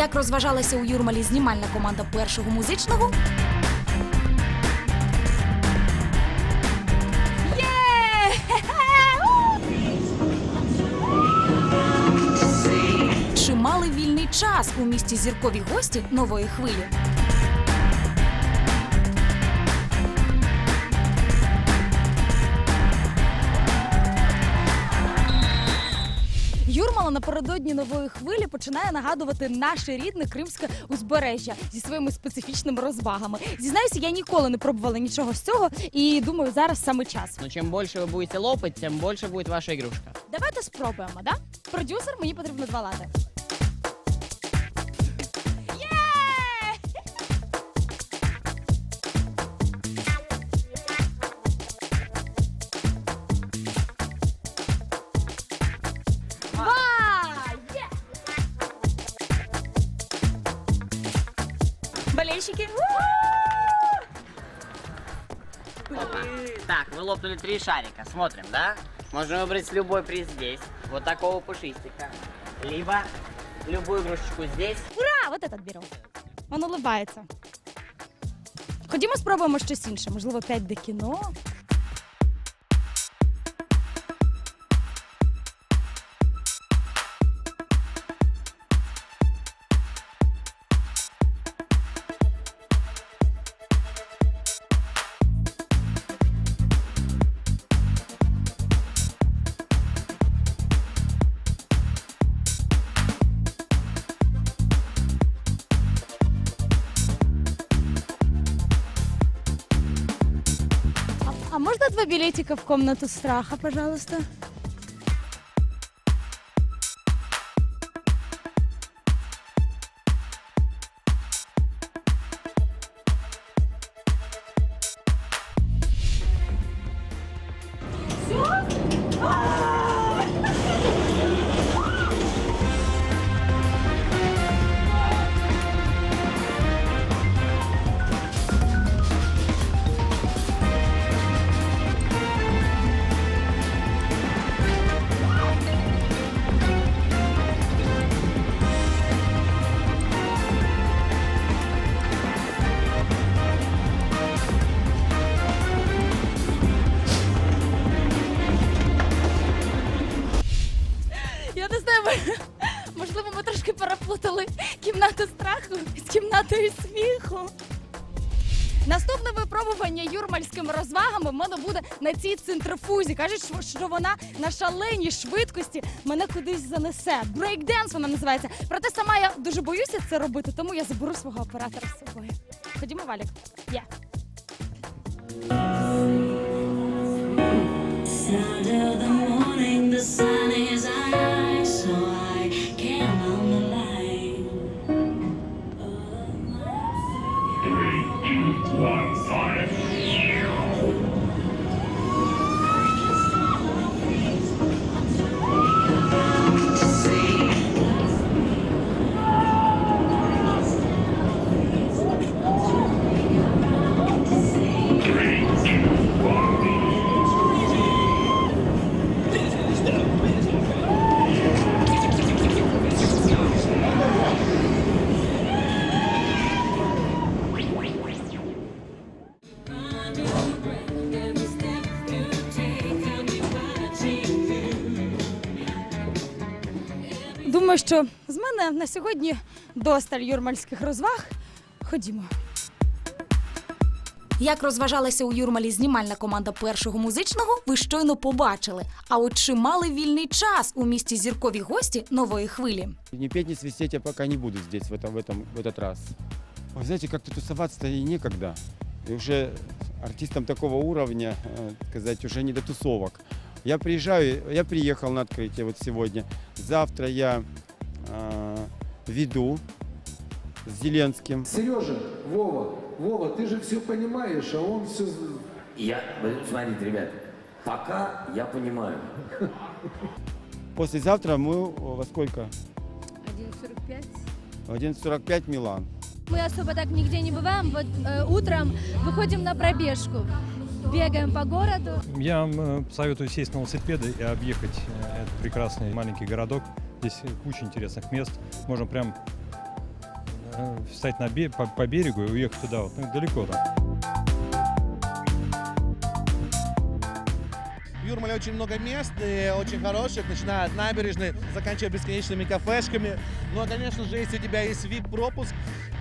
Як розважалася у Юрмалі знімальна команда першого музичного? Чи мали вільний час у місті зіркові гості нової хвилі? Юрмала напередодні нової хвилі починає нагадувати наше рідне кримське узбережжя зі своїми специфічними розвагами. Зізнаюся, я ніколи не пробувала нічого з цього, і думаю, зараз саме час. Ну чим більше ви будете лопати, тим більше буде ваша ігрушка. Давайте спробуємо, да? Продюсер, мені потрібно два лати. Болельщики! Опа. Так, вы лопнули три шарика. Смотрим, да? Можно выбрать любой приз здесь. Вот такого пушистика. Либо любую игрушечку здесь. Ура! Вот этот беру. Він улыбається. Ходімо спробуємо щось інше. Можливо, 5D кіно. Билетика в комнату страха, пожалуйста? З сміху. Наступне випробування юрмальськими розвагами в мене буде на цій центрифузі. Кажуть, що- вона на шаленій швидкості мене кудись занесе. Брейкденс вона називається. Проте сама я дуже боюся це робити, тому я заберу свого оператора з собою. Ходімо, Валік. Є. Of the morning, the sun що з мене на сьогодні досталь юрмальських розваг. Ходімо. Як розважалася у Юрмалі знімальна команда першого музичного, ви щойно побачили. А от чи мали вільний час у місті зіркові гості нової хвилі? Не петь, не свистеть я пока не буду здесь, в, этом, в, этом, в этот раз. Вы знаете, как-то тусоваться-то и некогда. И уже артистам такого уровня, э, сказать, уже не до тусовок. Я приезжаю, я приехал на открытие вот сегодня. Завтра я э, веду с Зеленским. Сережа, Вова, Вова, ты же все понимаешь, а он все... Я, смотрите, ребят, пока я понимаю. Послезавтра мы э, во сколько? 1.45. В 11.45 Милан. Мы особо так нигде не бываем. Вот э, утром выходим на пробежку, бегаем по городу. Я вам э, советую сесть на велосипеды и объехать э, этот прекрасный маленький городок. Здесь куча интересных мест. Можно прям э, встать на бе- по, по берегу и уехать туда, вот, ну, далеко там. В Юрмале очень много мест, и очень хороших, начиная от набережной, заканчивая бесконечными кафешками. Ну, а, конечно же, если у тебя есть VIP-пропуск,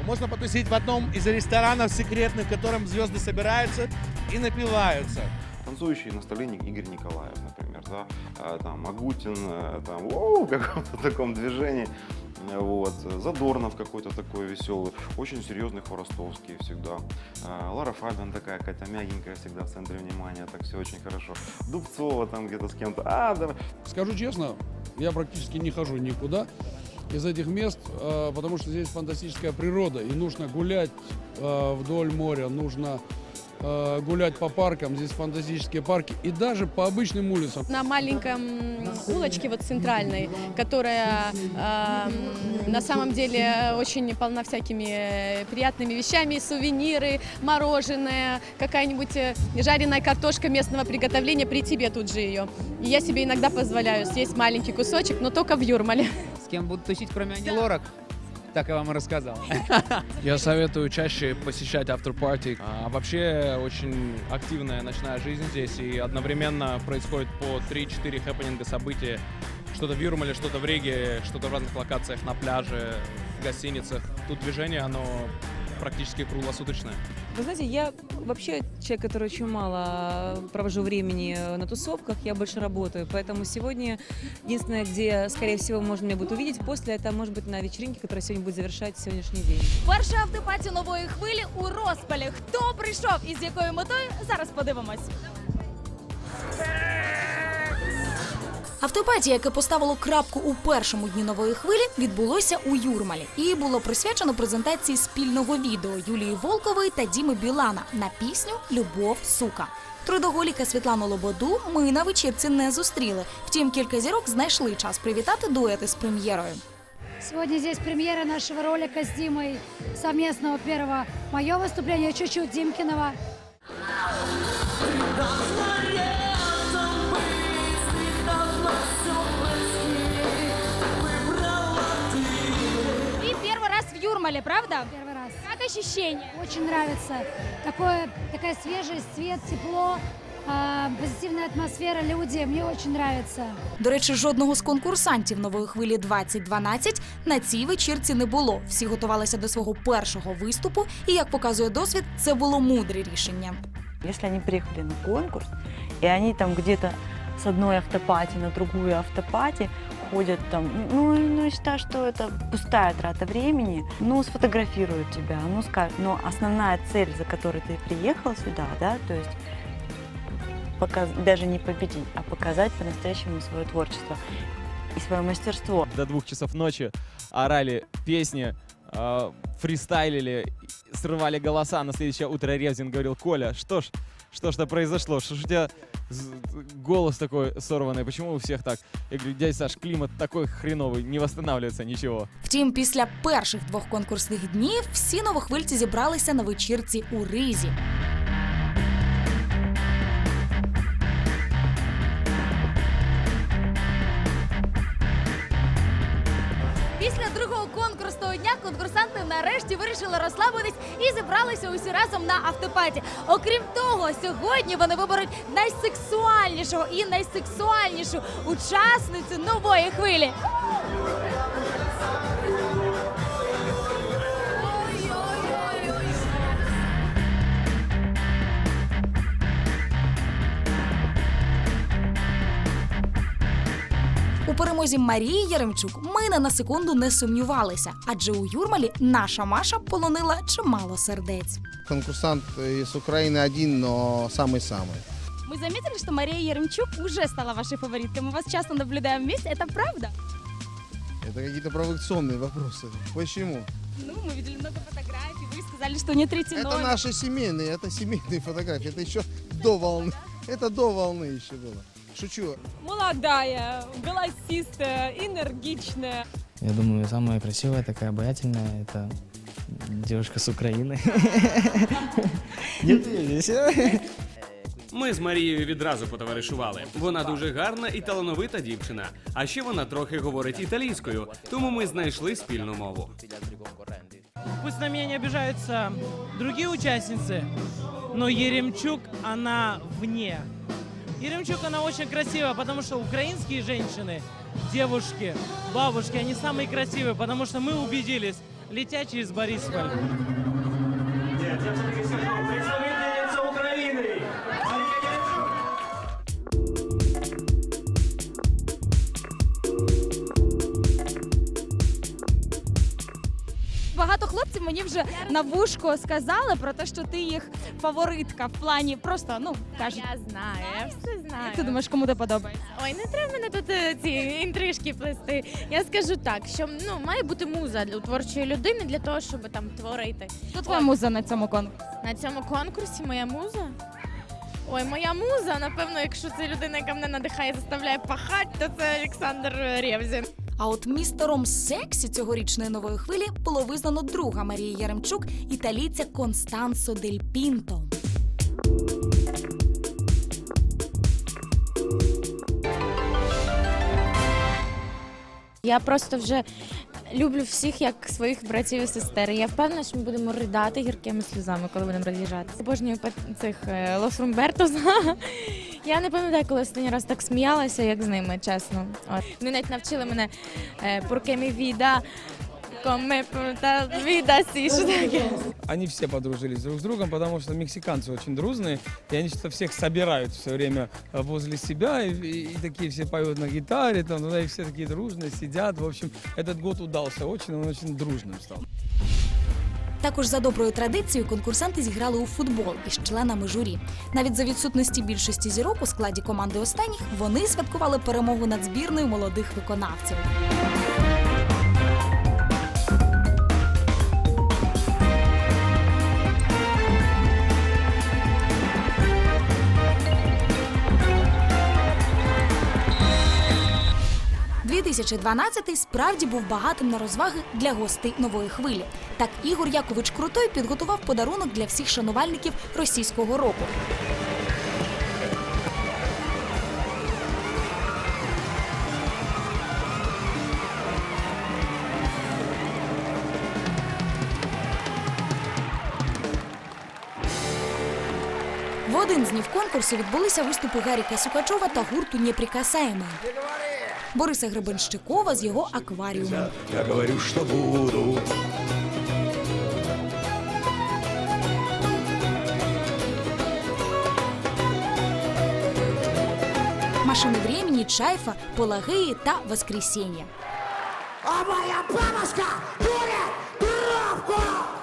можно потусить в одном из ресторанов секретных, в котором звезды собираются и напиваются. Танцующий наставленник Игорь Николаев, например, да, а, там Агутин, э, там, в каком-то таком движении, вот, Задорнов какой-то такой веселый, очень серьезный Хворостовский всегда, А, Лара Фабиан такая какая-то мягенькая всегда в центре внимания, так все очень хорошо, Дубцова там где-то с кем-то, а, давай, Скажу честно, я практически не хожу никуда из этих мест, потому что здесь фантастическая природа, и нужно гулять вдоль моря, нужно э, гулять по паркам, здесь фантастические парки, и даже по обычным улицам. На маленьком улочке вот центральной, которая эм, на самом деле очень полна всякими э, приятными вещами, сувениры, мороженое, какая-нибудь э, жареная картошка местного приготовления, при тебе тут же ее. И я себе иногда позволяю съесть маленький кусочек, но только в Юрмале. С кем буду тусить, кроме Ани Лорак? Так я вам и рассказал. Я советую чаще посещать автор-парти. А, вообще очень активная ночная жизнь здесь, и одновременно происходит по 3-4 хэппининга события. Что-то в Юрмале, что-то в Риге, что-то в разных локациях, на пляже, в гостиницах. Тут движение, оно практически круглосуточное. Вы знаете, я вообще человек, который очень мало провожу времени на тусовках, я больше работаю, поэтому сегодня единственное, где, скорее всего, можно меня будет увидеть после, это может быть на вечеринке, которая сегодня будет завершать сегодняшний день. Перша автопаті нової хвилі у розпалі. Хто прийшов і з якою метою? Зараз подивимось. Автопаті, яке поставило крапку у першому дні нової хвилі, відбулося у Юрмалі і було присвячено презентації спільного відео Юлії Волкової та Діми Білана на пісню Любов сука. Трудоголіка Світлану Лободу ми на вечірці не зустріли. Втім, кілька зірок знайшли час привітати дуети з прем'єрою. Сегодня здесь премьера нашего ролика с Димой, совместного первого. Мое выступление чуть-чуть Димкиного. Юрмале, правда? Первый раз. Как ощущение? Очень нравится. Такое, такая свежесть, свет, тепло, а, позитивная атмосфера, люди. Мне очень нравится. До речі, жодного з конкурсантів нової хвилі 2012 на цій вечірці не було. Всі готувалися до свого першого виступу, і як показує досвід, це було мудре рішення. Если они приехали на конкурс, и они там где-то с одной автопати на другую автопати ходят там, ну, ну я считаю, что это пустая трата времени, ну, сфотографируют тебя, ну, скажут, но основная цель, за которой ты приехал сюда, да, то есть показ- даже не победить, а показать по-настоящему свое творчество и свое мастерство. До двух часов ночи орали песни, а, фристайлили, срывали голоса. На следующее утро Ревзин говорил, Коля, что ж, что ж-то произошло? Что ж у тебя голос такой сорванный? Почему у всех так? Я говорю, дядя Саш, климат такой хреновый, не восстанавливается ничего. Втім, після перших двох конкурсних днів всі новохвильці зібралися на вечірці у Ризі. Нарешті вирішили розслабитись і зібралися усі разом на автопаті. Окрім того, сьогодні вони виберуть найсексуальнішого і найсексуальнішу учасницю нової хвилі. перемозі Марії Яремчук ми не на секунду не сумнівалися, адже у Юрмалі наша Маша полонила чимало сердець. Конкурсант из Украины один, но самый-самый. Мы заметили, что Мария Еремчук уже стала вашей фавориткой. Мы вас часто наблюдаем вместе. Это правда? Это какие-то провокационные вопросы. Почему? Ну, мы видели много фотографий. Вы сказали, что не третий Это номер. наши семейные, это семейные фотографии. Это еще до волны. Это до волны еще было. Шучу. Молодая, голосистая, энергичная. Я думаю, самая красивая, такая обаятельная, это девушка с Украины. Нет, здесь. Ми з Марією відразу потоваришували. Вона дуже гарна і талановита дівчина. А ще вона трохи говорить італійською, тому ми знайшли спільну мову. пусть на меня не обижаются другие участницы, но Еремчук, она вне. Еремчук, она очень красивая, потому что украинские женщины, девушки, бабушки, они самые красивые, потому что мы убедились, летя через Борисполь. Багато мені вже на вушко сказали про те, що ти їх фаворитка в плані просто, ну, кажуть. Я знаю, я все знаю. Як ти думаєш, кому ти подобається? Ой, не треба мене тут е, ці інтрижки плести. Я скажу так, що ну має бути муза для у творчої людини для того, щоб там творити. Хто твоя муза на цьому конкурсі? На цьому конкурсі моя муза. Ой, моя муза, напевно, якщо це людина, яка мене надихає, заставляє пахати, то це Олександр Рєвзін. А от містером сексі цьогорічної нової хвилі було визнано друга Марії Яремчук, італійця Констансо Дель Пінто. Я просто вже люблю всіх як своїх братів і сестер. Я впевнена, що ми будемо ридати гіркими сльозами, коли будемо роз'їжджатися. Обожнюю цих е, Лос Румбертос. Я не пам'ятаю, коли останній раз так сміялася, як з ними, чесно. От. Вони навіть навчили мене е, «Porque mi vida come puta vida si», що таке. Они все подружились друг с другом, потому что мексиканцы очень дружные, и они что-то всех собирают все время э, возле себя, и, и- и такие все поют на гитаре, там, ну, да, и все такие дружные, сидят. В общем, этот год удался очень, он очень дружным стал. Також за доброю традицією конкурсанти зіграли у футбол із членами журі. Навіть за відсутності більшості зірок у складі команди останніх вони святкували перемогу над збірною молодих виконавців. «2012» справді був багатим на розваги для гостей нової хвилі. Так Ігор Якович Крутой підготував подарунок для всіх шанувальників російського року. В один з днів конкурсу відбулися виступи Гаріка Сукачова та гурту «Неприкасаємі». Бориса Гребенщикова з його акваріумом. Я говорю, что буду. Машини времени, Чайфа, Пелагеї та Воскресіння. А моя бабушка курит трубку!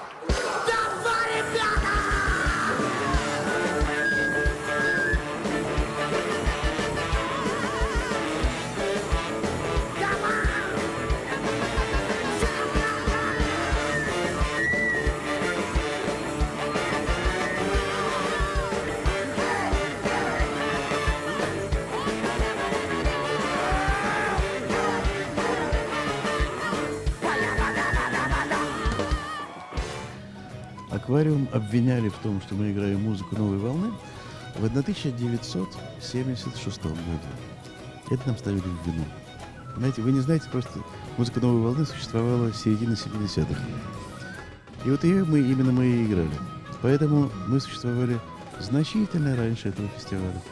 Аквариум обвиняли в том, что мы играем музыку новой волны в 1976 году. Это нам ставили в вину. Знаете, вы не знаете, просто музыка новой волны существовала с середины 70-х. И вот ее мы именно мы и играли. Поэтому мы существовали значительно раньше этого фестиваля.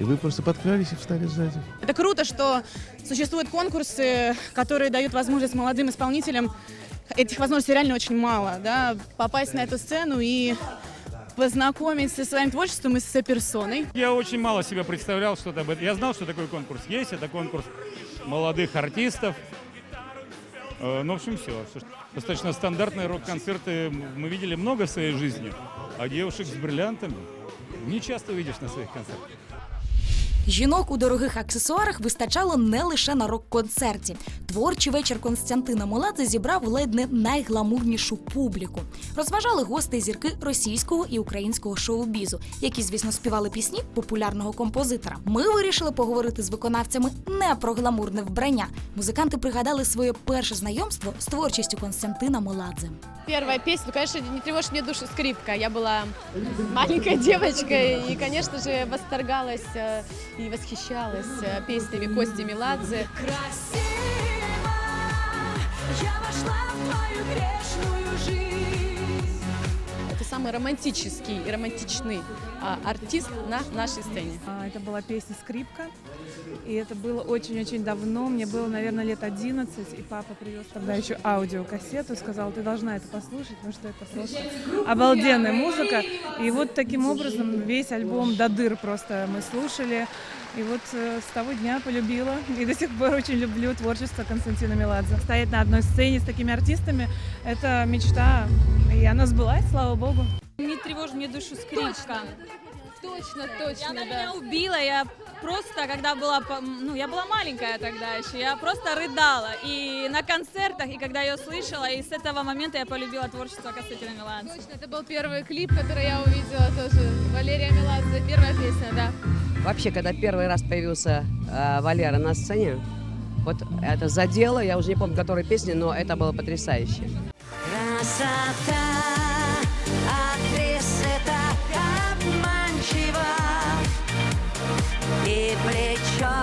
И вы просто подкрались и встали сзади. Это круто, что существуют конкурсы, которые дают возможность молодым исполнителям. Этих возможностей реально очень мало, да, попасть на эту сцену и познакомиться со своим творчеством и своей персоной. Я очень мало себе представлял что-то об этом. Я знал, что такой конкурс есть. Это конкурс молодых артистов. Э, Ну, в общем, все. Достаточно стандартные рок-концерты мы видели много в своей жизни. А девушек с бриллиантами не часто увидишь на своих концертах. Жінок у дорогих аксесуарах вистачало не лише на рок-концерті. Творчий вечір Константина Моладзе зібрав ледь не найгламурнішу публіку. Розважали гостей зірки російського і українського шоу-бізу, які, звісно, співали пісні популярного композитора. Ми вирішили поговорити з виконавцями не про гламурне вбрання. Музиканти пригадали своє перше знайомство з творчістю Константина Моладзе. Первая песня, ну, конечно, «Не тревожь мне душу» скрипка. Я была маленькой девочкой и, конечно же, восторгалась э, и восхищалась э, песнями Кости Меладзе. Я вошла в твою грешную жизнь. Самый романтический и романтичный а, артист на нашей сцене. А, Это была песня «Скрипка». И это было очень-очень давно. Мне было, наверное, лет 11. И папа привез тогда еще аудиокассету. Сказал, ты должна это послушать, потому что это просто обалденная музыка. И вот таким образом весь альбом до дыр просто мы слушали. И вот э, с того дня полюбила. И до сих пор очень люблю творчество Константина Меладзе. Стоять на одной сцене с такими артистами – это мечта. И она сбылась, слава богу. Не тревожь мне душу скрипка. Точно, точно, Она да. меня убила, я просто, когда была, ну, я была маленькая тогда еще, я просто рыдала. И на концертах, и когда ее слышала, и с этого момента я полюбила творчество Константина Меладзе. Точно, это был первый клип, который я увидела тоже. Валерия Меладзе, первая песня, да. Вообще, когда первый раз появился э, Валера на сцене, вот это задело, я уже не помню, которой песни, но это было потрясающе. Красота актрисы так обманчива И плечо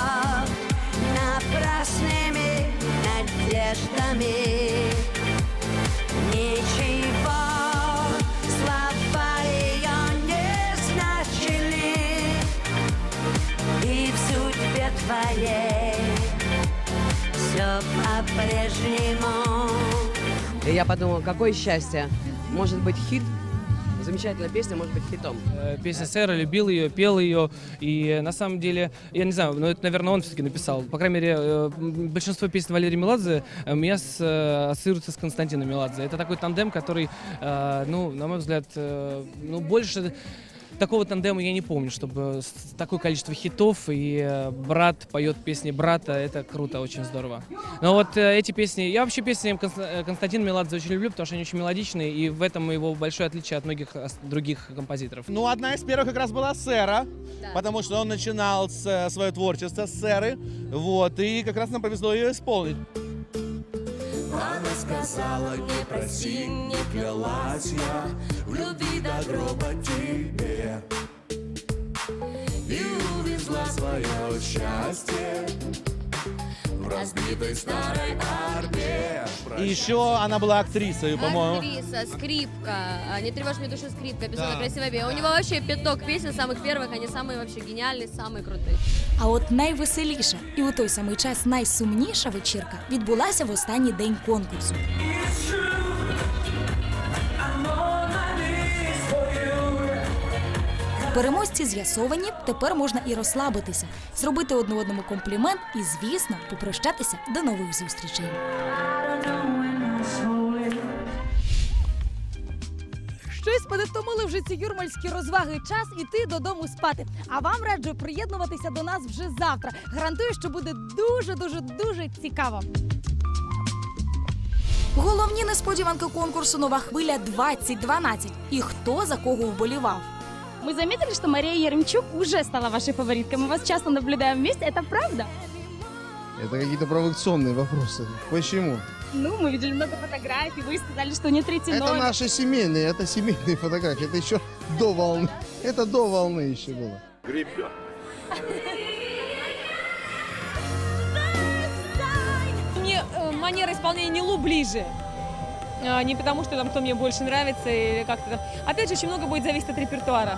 напрасными надеждами. Ничего слова ее не значили. И в судьбе твоей все по-прежнему И я подумала, какое счастье. Может быть хит, замечательная песня, может быть хитом. Э, Песня Сэра, любил ее, пел ее. И э, на самом деле, я не знаю, но это, наверное, он все-таки написал. По крайней мере, э, м, большинство песен Валерии Меладзе э, у меня с, э, ассоциируются с Константином Меладзе. Это такой тандем, который, э, ну, на мой взгляд, э, ну, больше такого тандема я не помню, чтобы такое количество хитов и э, брат поет песни брата, это круто, очень здорово. Но вот э, эти песни, я вообще песни э, Константина Меладзе очень люблю, потому что они очень мелодичные, и в этом его большое отличие от многих других композиторов. Ну, одна из первых как раз была Сэра, потому что он начинал с, свое творчество с Сэры, вот, и как раз нам повезло ее исполнить. Она сказала, не проси, не клялась я В любви до гроба тебе И увезла свое счастье В разбитой старой армии И еще она была актрисой, по-моему. Актриса, скрипка, а, не тревожь мне душу скрипка, безумно Да. красивая песня. У него вообще пяток песен самых первых, они самые вообще гениальные, самые крутые. А от найвеселіша і у той самий час найсумніша вечірка відбулася в останній день конкурсу. Переможці з'ясовані, тепер можна і розслабитися, зробити одне одному комплімент і, звісно, попрощатися до нових зустрічей. Щось подивтомили вже ці юрмальські розваги. Час іти додому спати. А вам раджу приєднуватися до нас вже завтра. Гарантую, що буде дуже, дуже, дуже цікаво. Головні несподіванки конкурсу Нова хвиля 2012. І хто за кого вболівав. Мы заметили, что Мария Еремчук уже стала вашей фавориткой. Мы вас часто наблюдаем вместе. Это правда? Это какие-то провокационные вопросы. Почему? Ну, мы видели много фотографий. Вы сказали, что не третий Это номер. наши семейные, это семейные фотографии. Это еще до волны. Это до волны еще было. Гриппа. Мне э, манера исполнения Нилу ближе. Не потому, что там кто мне больше нравится или как-то там. Опять же, очень много будет зависеть от репертуара.